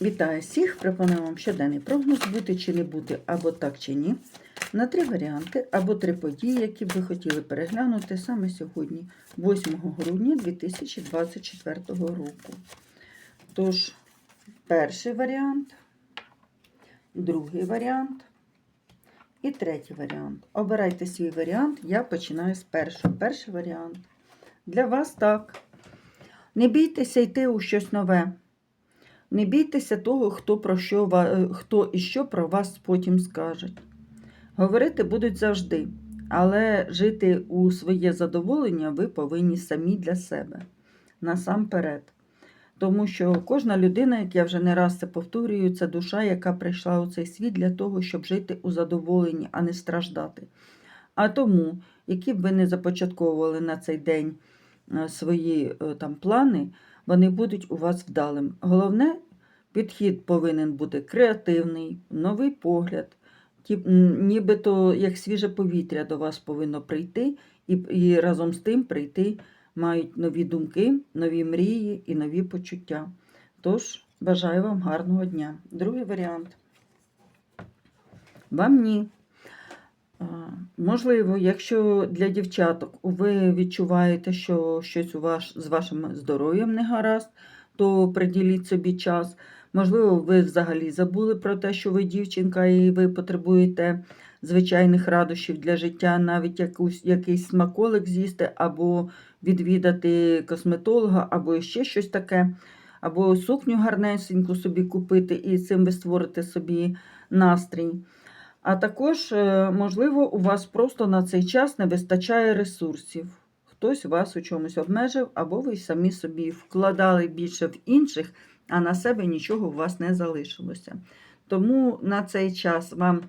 Вітаю всіх! Пропоную вам щоденний прогноз бути чи не бути, або так чи ні. На три варіанти, або три події, які б ви хотіли переглянути саме сьогодні, 8 грудня 2024 року. Тож, перший варіант, другий варіант і третій варіант. Обирайте свій варіант. Я починаю з першого. Перший варіант. Для вас так. Не бійтеся йти у щось нове. Не бійтеся того, хто, про що, е, хто і що про вас потім скажуть. Говорити будуть завжди, але жити у своє задоволення ви повинні самі для себе, насамперед. Тому що кожна людина, як я вже не раз це повторюю, це душа, яка прийшла у цей світ для того, щоб жити у задоволенні, а не страждати. А тому, які б ви не започатковували на цей день е, свої е, там плани, вони будуть у вас вдалим. Головне, підхід повинен бути креативний, новий погляд, нібито як свіже повітря до вас повинно прийти, і, і разом з тим прийти мають нові думки, нові мрії і нові почуття. Тож, бажаю вам гарного дня. Другий варіант. Вам ні. Можливо, якщо для дівчаток ви відчуваєте, що щось у вас з вашим здоров'ям не гаразд, то приділіть собі час. Можливо, ви взагалі забули про те, що ви дівчинка і ви потребуєте звичайних радощів для життя, навіть якусь, якийсь смаколик з'їсти, або відвідати косметолога, або ще щось таке, або сукню гарнесеньку собі купити, і цим ви створите собі настрій. А також, е, можливо, у вас просто на цей час не вистачає ресурсів. Хтось вас у чомусь обмежив, або ви самі собі вкладали більше в інших, а на себе нічого у вас не залишилося. Тому на цей час вам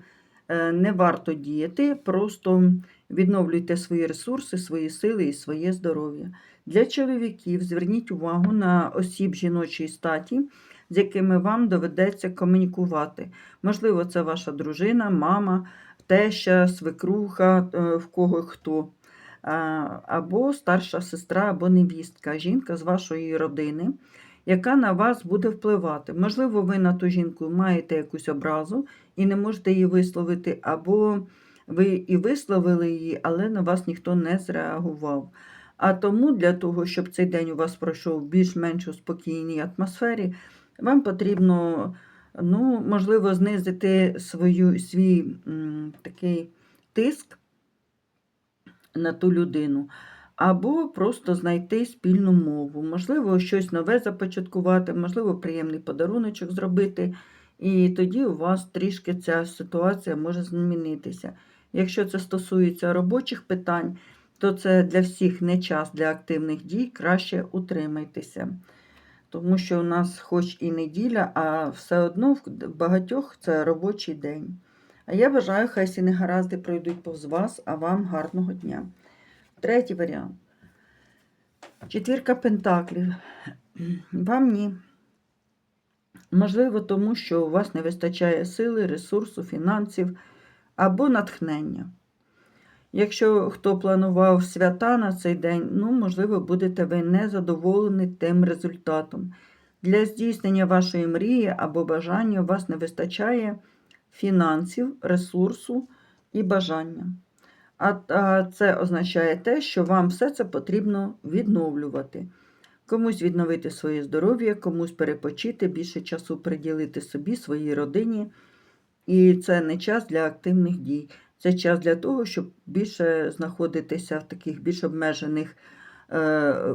е, не варто діяти, просто відновлюйте свої ресурси, свої сили і своє здоров'я. Для чоловіків зверніть увагу на осіб жіночої статі, з якими вам доведеться комунікувати. Можливо, це ваша дружина, мама, теща, свекруха, е, в кого хто. Або старша сестра, або невістка, жінка з вашої родини, яка на вас буде впливати. Можливо, ви на ту жінку маєте якусь образу і не можете її висловити, або ви і висловили її, але на вас ніхто не зреагував. А тому для того, щоб цей день у вас пройшов більш-менш у спокійній атмосфері, вам потрібно, ну, можливо, знизити свою, свій м, такий тиск на ту людину, або просто знайти спільну мову. Можливо, щось нове започаткувати, можливо, приємний подаруночок зробити. І тоді у вас трішки ця ситуація може змінитися. Якщо це стосується робочих питань, то це для всіх не час для активних дій, краще утримайтеся. Тому що у нас хоч і неділя, а все одно в багатьох це робочий день. А я бажаю, хай всі негаразди пройдуть повз вас, а вам гарного дня. Третій варіант. Четвірка пентаклів. Вам ні. Можливо, тому що у вас не вистачає сили, ресурсу, фінансів або натхнення. Якщо хто планував свята на цей день, ну, можливо, будете ви незадоволені тим результатом. Для здійснення вашої мрії або бажання у вас не вистачає фінансів, ресурсу і бажання. А, це означає те, що вам все це потрібно відновлювати. Комусь відновити своє здоров'я, комусь перепочити, більше часу приділити собі, своїй родині. І це не час для активних дій. Це час для того, щоб більше знаходитися в таких більш обмежених е,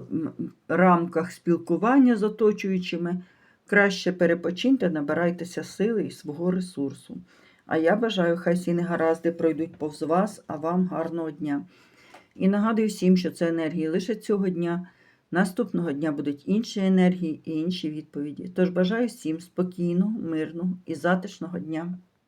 рамках спілкування з оточуючими. Краще перепочиньте, набирайтеся сили і свого ресурсу. А я бажаю, хай всі негаразди пройдуть повз вас, а вам гарного дня. І нагадую всім, що це енергії лише цього дня. Наступного дня будуть інші енергії і інші відповіді. Тож бажаю всім спокійного, мирного і затишного дня.